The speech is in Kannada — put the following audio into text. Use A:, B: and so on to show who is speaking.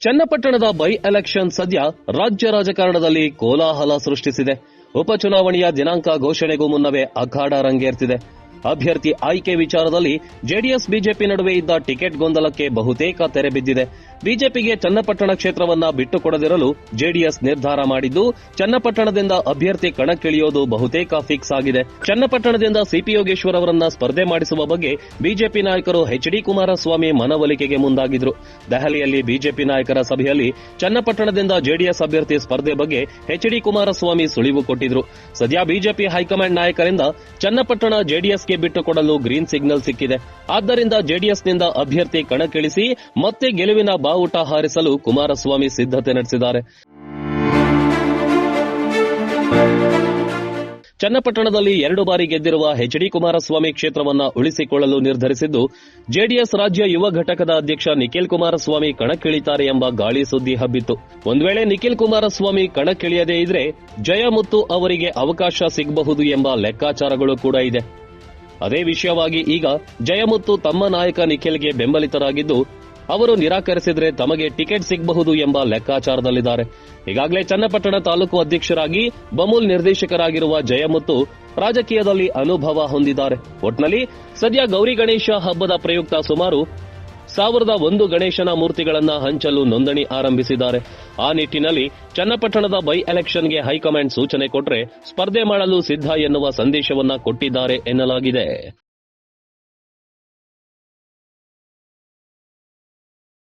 A: ಚನ್ನಪಟ್ಟಣದ ಬೈ ಎಲೆಕ್ಷನ್ ಸದ್ಯ ರಾಜ್ಯ ರಾಜಕಾರಣದಲ್ಲಿ ಕೋಲಾಹಲ ಸೃಷ್ಟಿಸಿದೆ. ಉಪಚುನಾವಣೆಯ ದಿನಾಂಕ ಘೋಷಣೆಗೂ ಮುನ್ನವೇ ಅಖಾಡ ರಂಗೇರ್ತಿದೆ. ಅಭ್ಯರ್ಥಿ ಆಯ್ಕೆ ವಿಚಾರದಲ್ಲಿ ಜೆಡಿಎಸ್, ಬಿಜೆಪಿ ನಡುವೆ ಇದ್ದ ಟಿಕೆಟ್ ಗೊಂದಲಕ್ಕೆ ಬಹುತೇಕ ತೆರೆ ಬಿದ್ದಿದೆ. ಬಿಜೆಪಿಗೆ ಚನ್ನಪಟ್ಟಣ ಕ್ಷೇತ್ರವನ್ನ ಬಿಟ್ಟುಕೊಡದಿರಲು ಜೆಡಿಎಸ್ ನಿರ್ಧಾರ ಮಾಡಿದ್ದು, ಚನ್ನಪಟ್ಟಣದಿಂದ ಅಭ್ಯರ್ಥಿ ಕಣಕ್ಕಿಳಿಯೋದು ಬಹುತೇಕ ಫಿಕ್ಸ್ ಆಗಿದೆ. ಚನ್ನಪಟ್ಟಣದಿಂದ ಸಿಪಿ ಯೋಗೇಶ್ವರ್ ಅವರನ್ನ ಸ್ಪರ್ಧೆ ಮಾಡಿಸುವ ಬಗ್ಗೆ ಬಿಜೆಪಿ ನಾಯಕರು ಎಚ್ ಡಿ ಕುಮಾರಸ್ವಾಮಿ ಮನವೊಲಿಕೆಗೆ ಮುಂದಾಗಿದ್ರು. ದೆಹಲಿಯಲ್ಲಿ ಬಿಜೆಪಿ ನಾಯಕರ ಸಭೆಯಲ್ಲಿ ಚನ್ನಪಟ್ಟಣದಿಂದ ಜೆಡಿಎಸ್ ಅಭ್ಯರ್ಥಿ ಸ್ಪರ್ಧೆ ಬಗ್ಗೆ ಎಚ್ ಡಿ ಕುಮಾರಸ್ವಾಮಿ ಸುಳಿವು ಕೊಟ್ಟಿದ್ರು. ಸದ್ಯ ಬಿಜೆಪಿ ಹೈಕಮಾಂಡ್ ನಾಯಕರಿಂದ ಚನ್ನಪಟ್ಟಣ ಜೆಡಿಎಸ್ಗೆ ಬಿಟ್ಟುಕೊಡಲು ಗ್ರೀನ್ ಸಿಗ್ನಲ್ ಸಿಕ್ಕಿದೆ. ಆದ್ದರಿಂದ ಜೆಡಿಎಸ್ನಿಂದ ಅಭ್ಯರ್ಥಿ ಕಣಕ್ಕಿಳಿಸಿ ಮತ್ತೆ ಗೆಲುವಿನ ಬಾವುಟ ಹಾರಿಸಲು ಕುಮಾರಸ್ವಾಮಿ ಸಿದ್ಧತೆ ನಡೆಸಿದ್ದಾರೆ. ಚನ್ನಪಟ್ಟಣದಲ್ಲಿ ಎರಡು ಬಾರಿ ಗೆದ್ದಿರುವ ಎಚ್ ಡಿ ಕುಮಾರಸ್ವಾಮಿ ಕ್ಷೇತ್ರವನ್ನ ಉಳಿಸಿಕೊಳ್ಳಲು ನಿರ್ಧರಿಸಿದ್ದು, ಜೆಡಿಎಸ್ ರಾಜ್ಯ ಯುವ ಘಟಕದ ಅಧ್ಯಕ್ಷ ನಿಖಿಲ್ ಕುಮಾರಸ್ವಾಮಿ ಕಣಕ್ಕಿಳಿತಾರೆ ಎಂಬ ಗಾಳಿ ಸುದ್ದಿ ಹಬ್ಬಿತ್ತು. ಒಂದು ವೇಳೆ ನಿಖಿಲ್ ಕುಮಾರಸ್ವಾಮಿ ಕಣಕ್ಕಿಳಿಯದೇ ಇದ್ರೆ ಜಯಮುತ್ತು ಅವರಿಗೆ ಅವಕಾಶ ಸಿಗಬಹುದು ಎಂಬ ಲೆಕ್ಕಾಚಾರಗಳು ಕೂಡ ಇದೆ. ಅದೇ ವಿಷಯವಾಗಿ ಈಗ ಜಯಮುತ್ತು ತಮ್ಮ ನಾಯಕ ನಿಖಿಲ್ಗೆ ಬೆಂಬಲಿತರಾಗಿದ್ದು ಅವರು ನಿರಾಕರಿಸಿದ್ರೆ ತಮಗೆ ಟಿಕೆಟ್ ಸಿಗಬಹುದು ಎಂಬ ಲೆಕ್ಕಾಚಾರದಲ್ಲಿದ್ದಾರೆ. ಈಗಾಗಲೇ ಚನ್ನಪಟ್ಟಣ ತಾಲೂಕು ಅಧ್ಯಕ್ಷರಾಗಿ ಬಮೂಲ್ ನಿರ್ದೇಶಕರಾಗಿರುವ ಜಯಮುತ್ತು ರಾಜಕೀಯದಲ್ಲಿ ಅನುಭವ ಹೊಂದಿದ್ದಾರೆ. ಒಟ್ನಲ್ಲಿ, ಸದ್ಯ ಗೌರಿ ಗಣೇಶ ಹಬ್ಬದ ಪ್ರಯುಕ್ತ ಸುಮಾರು ಸಾವಿರದ ಒಂದು ಗಣೇಶನ ಮೂರ್ತಿಗಳನ್ನು ಹಂಚಲು ನೋಂದಣಿ ಆರಂಭಿಸಿದ್ದಾರೆ. ಆ ನಿಟ್ಟಿನಲ್ಲಿ ಚನ್ನಪಟ್ಟಣದ ಬೈ ಎಲೆಕ್ಷನ್ಗೆ ಹೈಕಮಾಂಡ್ ಸೂಚನೆ ಕೊಟ್ರೆ ಸ್ಪರ್ಧೆ ಮಾಡಲು ಸಿದ್ಧ ಎನ್ನುವ ಸಂದೇಶವನ್ನ ಕೊಟ್ಟಿದ್ದಾರೆ ಎನ್ನಲಾಗಿದೆ.